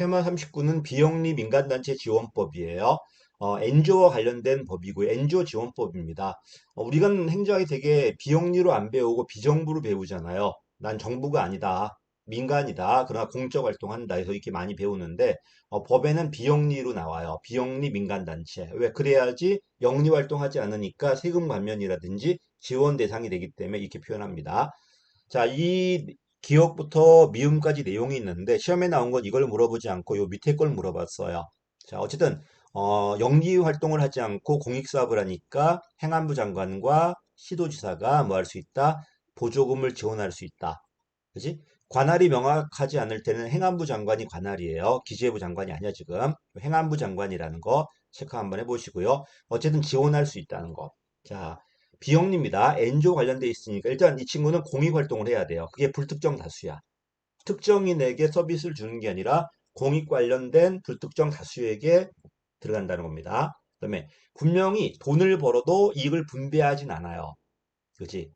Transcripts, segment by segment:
테마 39는 비영리 민간단체 지원법이에요. 어, 엔조와 관련된 법이고요. 엔조 지원법입니다. 어, 우리가 행정학이 되게 비영리로 안 배우고 비정부로 배우잖아요. 난 정부가 아니다. 민간이다. 그러나 공적 활동한다. 해서 이렇게 많이 배우는데 어, 법에는 비영리로 나와요. 비영리 민간단체. 왜? 그래야지 영리 활동하지 않으니까 세금 감면이라든지 지원 대상이 되기 때문에 이렇게 표현합니다. 자, 이 기억부터 미음까지 내용이 있는데 시험에 나온 건 이걸 물어보지 않고 요 밑에 걸 물어봤어요. 자, 어쨌든 어, 영리 활동을 하지 않고 공익사업을 하니까 행안부 장관과 시도지사가 뭐 할 수 있다? 보조금을 지원할 수 있다. 그지? 관할이 명확하지 않을 때는 행안부 장관이 관할이에요. 기재부 장관이 아니야, 지금. 행안부 장관이라는 거 체크 한번 해보시고요. 어쨌든 지원할 수 있다는 거. 자, 비영리입니다. 엔조 관련돼 있으니까 일단 이 친구는 공익 활동을 해야 돼요. 그게 불특정 다수야. 특정인에게 서비스를 주는 게 아니라 공익 관련된 불특정 다수에게 들어간다는 겁니다. 그 다음에 분명히 돈을 벌어도 이익을 분배하진 않아요. 그렇지?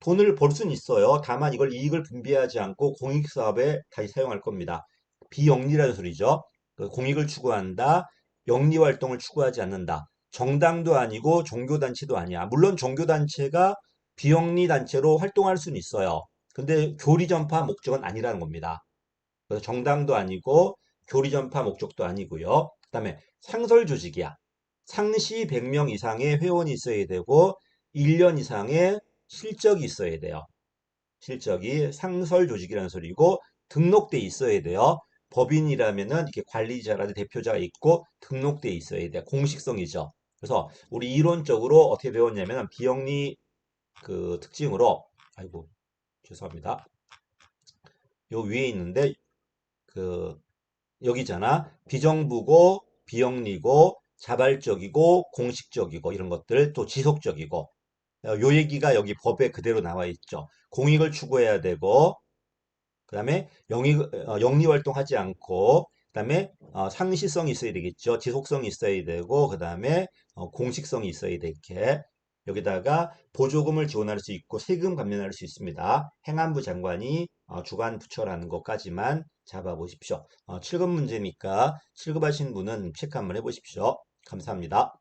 돈을 벌 수는 있어요. 다만 이걸 이익을 분배하지 않고 공익 사업에 다시 사용할 겁니다. 비영리라는 소리죠. 그 공익을 추구한다. 영리 활동을 추구하지 않는다. 정당도 아니고 종교단체도 아니야. 물론 종교단체가 비영리 단체로 활동할 수는 있어요. 근데 교리 전파 목적은 아니라는 겁니다. 그래서 정당도 아니고 교리 전파 목적도 아니고요. 그 다음에 상설 조직이야. 상시 100명 이상의 회원이 있어야 되고 1년 이상의 실적이 있어야 돼요. 실적이 상설 조직이라는 소리고 등록돼 있어야 돼요. 법인이라면은 이렇게 관리자라든 대표자가 있고 등록돼 있어야 돼요. 공식성이죠. 그래서 우리 이론적으로 어떻게 배웠냐면 비영리 그 특징으로 아이고 죄송합니다. 요 위에 있는데 그 여기잖아. 비정부고 비영리고 자발적이고 공식적이고 이런 것들 또 지속적이고 어, 요 얘기가 여기 법에 그대로 나와 있죠. 공익을 추구해야 되고 그 다음에 영리 어, 영리 활동하지 않고 그다음에 어, 상시성이 있어야 되겠죠. 지속성이 있어야 되고 그다음에 어, 공식성이 있어야 되게 여기다가 보조금을 지원할 수 있고 세금 감면할 수 있습니다. 행안부 장관이 어, 주관 부처라는 것까지만 잡아보십시오. 어, 7급 문제니까 7급 하신 분은 체크 한번 해보십시오. 감사합니다.